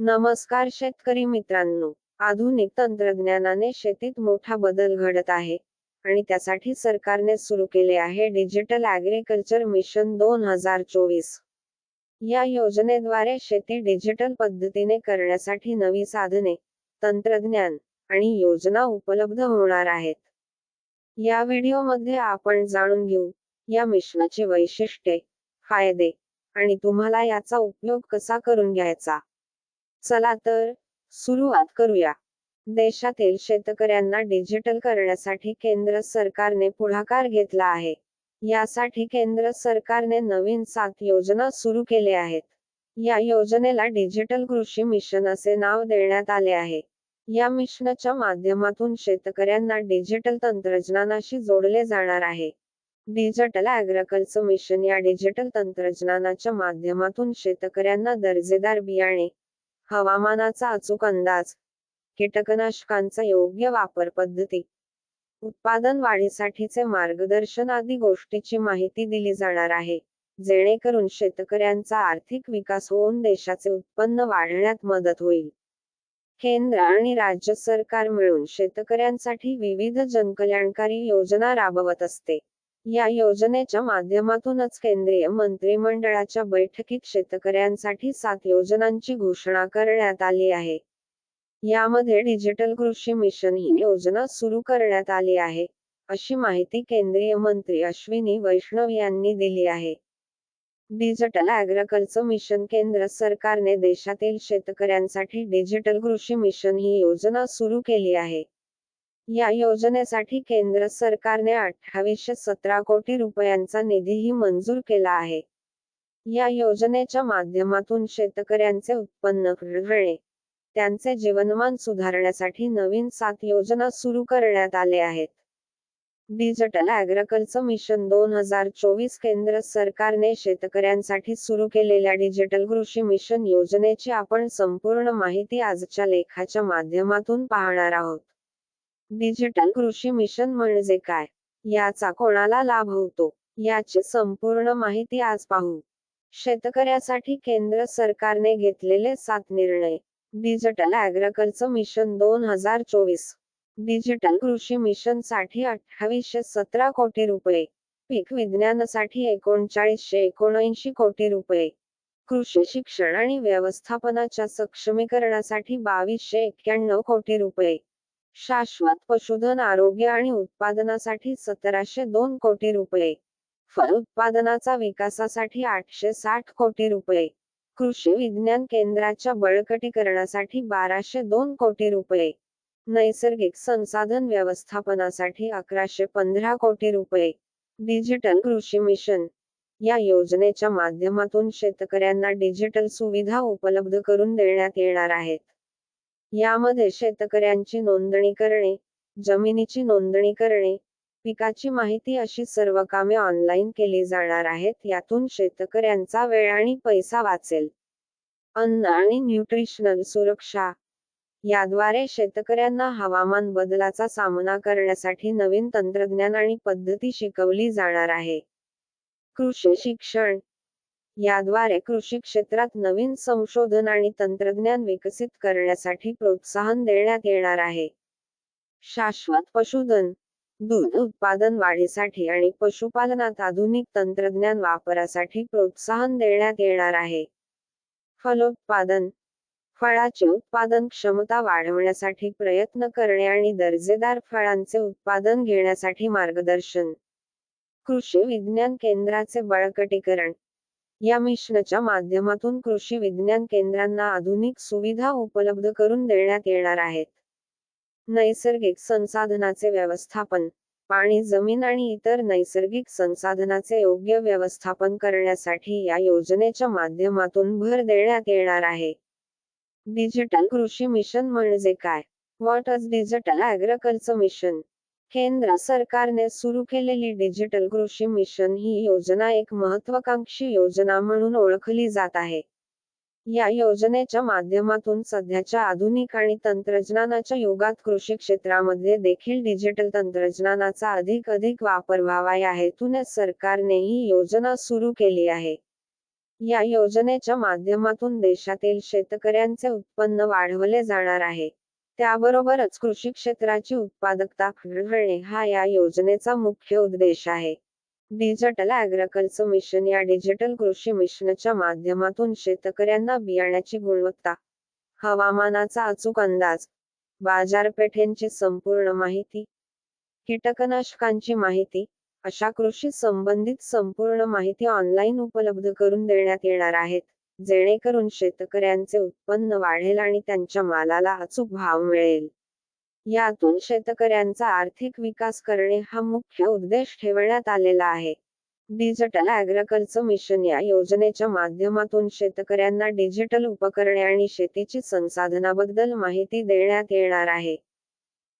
नमस्कार शेतकरी मित्रांनो. आधुनिक तंत्रज्ञानाने शेतीत मोठा बदल घडत आहे आणि त्यासाठी सरकारने सुरू केले आहे डिजिटल ऍग्रिकल्चर मिशन दोन हजार चोवीस. या योजनेद्वारे शेती डिजिटल पद्धतीने करण्यासाठी नवी साधने तंत्रज्ञान आणि योजना उपलब्ध होणार आहेत. या व्हिडिओमध्ये आपण जाणून घेऊ या मिशनाचे वैशिष्ट्ये फायदे आणि तुम्हाला याचा उपयोग कसा करून घ्यायचा? चला तर सुरुवात करूया. देशातील शेतकऱ्यांना डिजिटल करण्यासाठी केंद्र सरकारने पुढाकार घेतला आहे. यासाठी केंद्र सरकारने नवीन सात योजना सुरू केले आहेत. या योजनेला डिजिटल कृषी मिशन असे नाव देण्यात आले आहे. या मिशनच्या माध्यमातून शेतकऱ्यांना डिजिटल तंत्रज्ञानाशी जोडले जाणार आहे. डिजिटल ऍग्रकल्चर मिशन या डिजिटल तंत्रज्ञानाच्या माध्यमातून शेतकऱ्यांना दर्जेदार बियाणे हवामानाचा अचूक अंदाज. कीटकनाशकांचा योग्य वापर पद्धती. उत्पादन वाढीसाठीचे मार्गदर्शन आदी गोष्टीची माहिती दिली जाणार आहे. जेणेकरून शेतकऱ्यांचा आर्थिक विकास होऊन देशाचे उत्पन्न वाढण्यात मदत होईल. केंद्र आणि राज्य सरकार मिळून शेतकऱ्यांसाठी विविध जनकल्याणकारी योजना राबवत असते. या योजनेच्या माध्यमातूनच केंद्रीय मंत्रिमंडळाच्या बैठकीत शेतकऱ्यांसाठी सात योजनांची घोषणा करण्यात आली आहे. यामध्ये डिजिटल कृषी मिशन ही योजना सुरू करण्यात आली आहे अशी माहिती केंद्रीय मंत्री अश्विनी वैष्णव यांनी दिली आहे. डिजिटल ऍग्रिकल्चर मिशन केंद्र सरकारने देशातील शेतकऱ्यांसाठी डिजिटल कृषी मिशन ही योजना सुरू केली आहे. या योजनेसाठी केंद्र सरकारने अठ्ठावीसशे सतरा कोटी रुपयांचा निधीही मंजूर केला आहे. या योजनेच्या माध्यमातून शेतकऱ्यांचे उत्पन्न घडवणे त्यांचे जीवनमान सुधारण्यासाठी नवीन सात योजना सुरू करण्यात आले आहेत. डिजिटल ॲग्रिकल्चर मिशन दोन हजार चोवीस केंद्र सरकारने शेतकऱ्यांसाठी सुरू केलेल्या डिजिटल कृषी मिशन योजनेची आपण संपूर्ण माहिती आजच्या लेखाच्या माध्यमातून पाहणार आहोत. डिजिटल कृषी मिशन म्हणजे काय? याचा कोणाला लाभ होतो? याची संपूर्ण माहिती आज पाहू. शेतकऱ्यासाठी केंद्र सरकारने घेतलेले सात निर्णय. डिजिटल ॲग्रिकल्चर मिशन दोन हजार चोवीस. डिजिटल कृषी मिशनसाठी अठ्ठावीसशे सतरा कोटी रुपये. पीक विज्ञानासाठी एकोणचाळीसशे एकोणऐंशी कोटी रुपये. कृषी शिक्षण आणि व्यवस्थापनाच्या सक्षमीकरणासाठी बावीसशे एक्क्याण्णव कोटी रुपये. शाश्वत पशुधन आरोग्य आणि उत्पादनासाठी सतराशे दोन कोटी रुपये. फळ उत्पादनाचा विकासासाठी आठशे साठ कोटी रुपये. कृषी विज्ञान केंद्राच्या बळकटीकरणासाठी बाराशे दोन कोटी रुपये. नैसर्गिक संसाधन व्यवस्थापनासाठी अकराशे पंधरा कोटी रुपये. डिजिटल कृषी मिशन. या योजनेच्या माध्यमातून शेतकऱ्यांना डिजिटल सुविधा उपलब्ध करून देण्यात येणार आहेत. यामध्ये शेतकऱ्यांची नोंदणी करणे जमिनीची नोंदणी करणे पिकाची माहिती अशी सर्व कामे ऑनलाईन केली जाणार आहेत यातून शेतकऱ्यांचा वेळ आणि पैसा वाचेल. अन्न आणि न्यूट्रिशनल सुरक्षा. याद्वारे शेतकऱ्यांना हवामान बदलाचा सामना करण्यासाठी नवीन तंत्रज्ञान आणि पद्धती शिकवली जाणार आहे. कृषी शिक्षण. याद्वारे कृषी क्षेत्रात नवीन संशोधन आणि तंत्रज्ञान विकसित करण्यासाठी प्रोत्साहन देण्यात येणार आहे. शाश्वत पशुधन दूध उत्पादन वाढीसाठी आणि पशुपालनात आधुनिक तंत्रज्ञान वापरासाठी प्रोत्साहन देण्यात येणार आहे. फलोत्पादन फळाची उत्पादन क्षमता वाढवण्यासाठी प्रयत्न करणे आणि दर्जेदार फळांचे उत्पादन घेण्यासाठी मार्गदर्शन. कृषी विज्ञान केंद्राचे बळकटीकरण या मिशनच्या माध्यमातून कृषी विज्ञान केंद्रांना आधुनिक सुविधा उपलब्ध करून देण्यात येणार आहेत. नैसर्गिक संसाधनाचे व्यवस्थापन पाणी जमीन आणि इतर नैसर्गिक संसाधनाचे योग्य व्यवस्थापन करण्यासाठी या योजनेच्या माध्यमातून भर देण्यात येणार आहे. डिजिटल कृषी मिशन म्हणजे काय? What is digital agriculture mission केंद्र सरकारने सुरू केलेली डिजिटल कृषी मिशन ही योजना एक महत्वाकांक्षी योजना म्हणून ओळखली जात आहे. या योजनेच्या माध्यमातून सध्याच्या आधुनिक आणि तंत्रज्ञानाच्या युगात कृषी क्षेत्रामध्ये देखील डिजिटल तंत्रज्ञानाचा अधिक अधिक वापर व्हावा या हेतूने सरकारने ही योजना सुरू केली आहे. या योजनेच्या माध्यमातून देशातील शेतकऱ्यांचे उत्पन्न वाढवले जाणार आहे. त्याबरोबरच कृषी क्षेत्राची उत्पादकता वाढवणे हा या योजनेचा मुख्य उद्देश आहे. डिजिटल ऍग्रिकल्चर मिशन या डिजिटल कृषी मिशनच्या माध्यमातून शेतकऱ्यांना बियाण्याची गुणवत्ता हवामानाचा अचूक अंदाज बाजारपेठेंची संपूर्ण माहिती कीटकनाशकांची माहिती अशा कृषी संबंधित संपूर्ण माहिती ऑनलाईन उपलब्ध करून देण्यात येणार आहेत. जेणेकरून शेतकऱ्यांचे उत्पन्न वाढेल आणि त्यांच्या मालाला अचूक भाव मिळेल. यातून शेतकऱ्यांचा आर्थिक विकास करणे हा मुख्य उद्देश ठेवण्यात आलेला आहे. डिजिटल ॲग्रिकल्चर मिशन या योजनेच्या माध्यमातून शेतकऱ्यांना डिजिटल उपकरणे आणि शेतीची संसाधनाबद्दल माहिती देण्यात येणार आहे.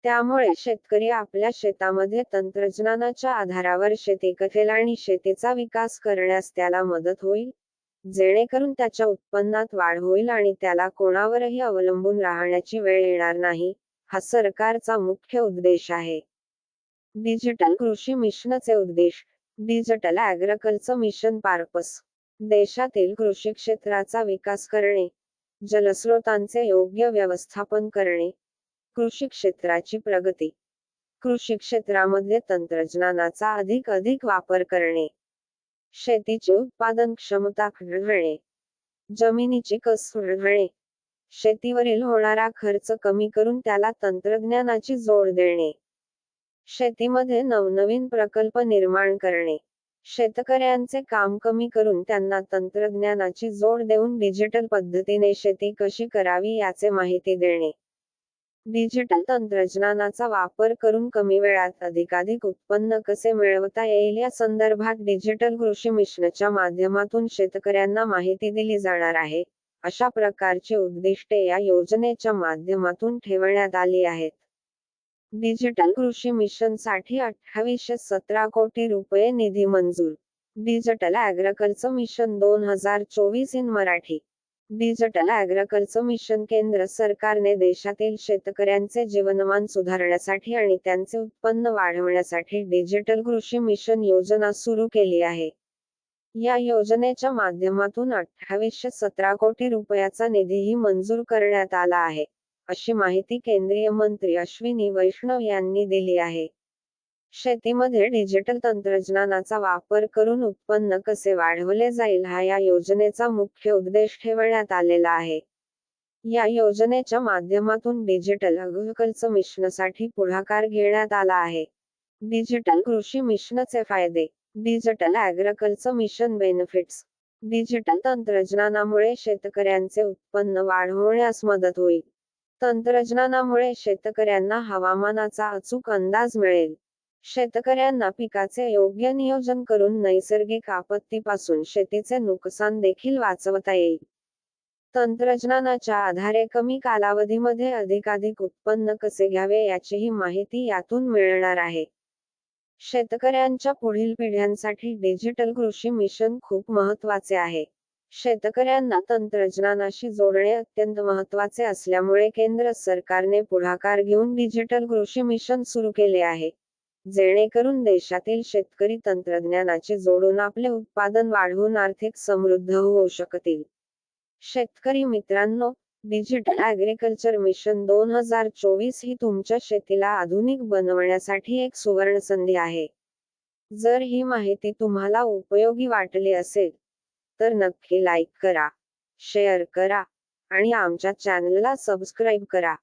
त्यामुळे शेतकरी आपल्या शेतामध्ये तंत्रज्ञानाच्या आधारावर शेती करेल आणि शेतीचा विकास करण्यास त्याला मदत होईल. जेणेकरून त्याच्या उत्पन्नात वाढ होईल आणि त्याला कोणावरही अवलंबून राहण्याची वेळ येणार नाही हा सरकारचा मुख्य उद्देश आहे. डिजिटल कृषी मिशनचे उद्देश डिजिटल अॅग्रिकल्चर मिशन पार्पस देशातील कृषी क्षेत्राचा विकास करणे जलस्रोतांचे योग्य व्यवस्थापन करणे कृषी क्षेत्राची प्रगती कृषी क्षेत्रामध्ये तंत्रज्ञानाचा अधिक अधिक वापर करणे. शेतीची उत्पादन क्षमता वाढवणे जमिनीची कस वाढवणे शेतीवरील होणारा खर्च कमी करून त्याला तंत्रज्ञानाची जोड देणे. शेतीमध्ये नवनवीन प्रकल्प निर्माण करणे. शेतकऱ्यांचे काम कमी करून त्यांना तंत्रज्ञानाची जोड देऊन डिजिटल पद्धतीने शेती कशी करावी याचे माहिती देणे. डिजिटल तंत्रज्ञानाचा वापर करून कमी वेळात अधिकाधिक उत्पन्न कसे मिळवता येईल या संदर्भात डिजिटल कृषी मिशनच्या माध्यमातून शेतकऱ्यांना माहिती दिली जाणार आहे. अशा प्रकारचे उद्दिष्टे या योजनेच्या माध्यमातून ठेवण्यात आली आहेत. डिजिटल कृषी मिशनसाठी अठ्ठावीसशे सतरा कोटी रुपये निधी मंजूर. डिजिटल ऍग्रिकल्चर मिशन दोन हजार चोवीस in Marathi. Digital agriculture mission केंद्र सरकारने देशातील शेतकऱ्यांचे जीवनमान सुधारण्यासाठी आणि त्यांचे उत्पन्न वाढवण्यासाठी डिजिटल कृषी मिशन योजना सुरू केली आहे. या योजनेच्या माध्यमातून अठ्ठावीसशे सतरा कोटी रुपयाचा निधीही मंजूर करण्यात आला आहे अशी माहिती केंद्रीय मंत्री अश्विनी वैष्णव यांनी दिली आहे. शेतीमध्ये डिजिटल तंत्रज्ञानाचा वापर करून उत्पन्न कसे वाढवले जाईल हा या योजनेचा मुख्य उद्देश ठेवण्यात आलेला आहे. या योजनेच्या माध्यमातून डिजिटल अग्रकल्च मिशनसाठी पुढाकार घेण्यात आला आहे. डिजिटल कृषी मिशनचे फायदे digital agriculture mission benefits digital तंत्रज्ञानामुळे शेतकऱ्यांचे उत्पन्न वाढवण्यास मदत होईल. तंत्रज्ञानामुळे शेतकऱ्यांना हवामानाचा अचूक अंदाज मिळेल. शेतकऱ्यांना पिकाचे योग्य नियोजन करून नैसर्गिक आपत्तीपासून शेतीचे नुकसान देखील वाचवता येईल. तंत्रज्ञानाच्या आधारे कमी कालावधीमध्ये अधिकाधिक उत्पन्न कसे घ्यावे याचीही माहिती यातून मिळणार आहे. शेतकऱ्यांच्या पुढील पिढ्यांसाठी डिजिटल कृषी मिशन खूप महत्त्वाचे आहे. शेतकऱ्यांना तंत्रज्ञानाशी जोडणे अत्यंत महत्त्वाचे असल्यामुळे केंद्र सरकारने पुढाकार घेऊन डिजिटल कृषी मिशन सुरू केले आहे. जेणेकरून देशातील शेतकरी तंत्रज्ञानाचे जोडून आपले उत्पादन वाढवून आर्थिक समृद्ध होऊ शकतील. शेतकरी मित्रांनो डिजिटल ऍग्रीकल्चर मिशन दोन हजार चोवीस ही तुमच्या शेतीला आधुनिक बनवण्यासाठी एक सुवर्ण संधी आहे. जर ही माहिती तुम्हाला उपयोगी वाटली असेल तर नक्की लाईक करा शेअर करा आणि आमच्या चॅनलला सबस्क्राईब करा.